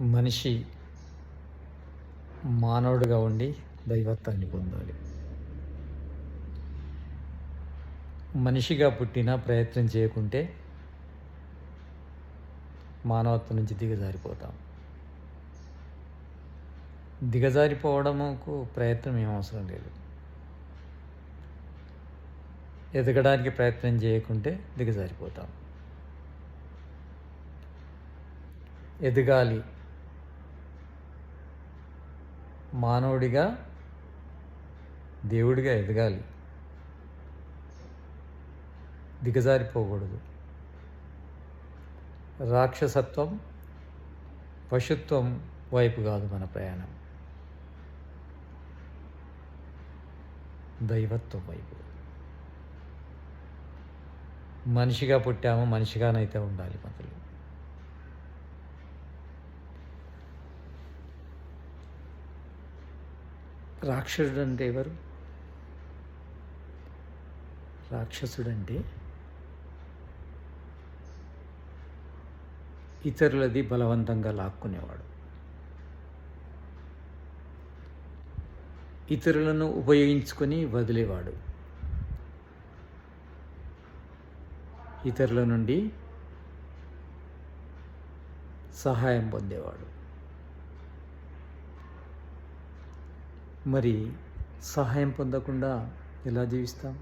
మనిషి మానవుడిగా ఉండి దైవత్వాన్ని పొందాలి. మనిషిగా పుట్టిన ప్రయత్నం చేయకుంటే మానవత్వం నుంచి దిగజారిపోతాం. దిగజారిపోవడముకు ప్రయత్నం ఏం అవసరం లేదు. ఎదగడానికి ప్రయత్నం చేయకుంటే దిగజారిపోతాం. ఎదగాలి మానవుడిగా దేవుడిగా ఎదగాలి. దిగజారిపోకూడదు. రాక్షసత్వం పశుత్వం వైపు కాదు మన ప్రయాణం. దైవత్వం వైపు. మనిషిగా పుట్టాము మనిషిగానైతే ఉండాలి మొదలు రాక్షసుడు అంటే ఎవరు? రాక్షసుడంటే ఇతరులది బలవంతంగా లాక్కునేవాడు. ఇతరులను ఉపయోగించుకొని వదిలేవాడు. ఇతరుల నుండి సహాయం పొందేవాడు. మరి సహాయం పొందకుండా ఎలా జీవిస్తాం?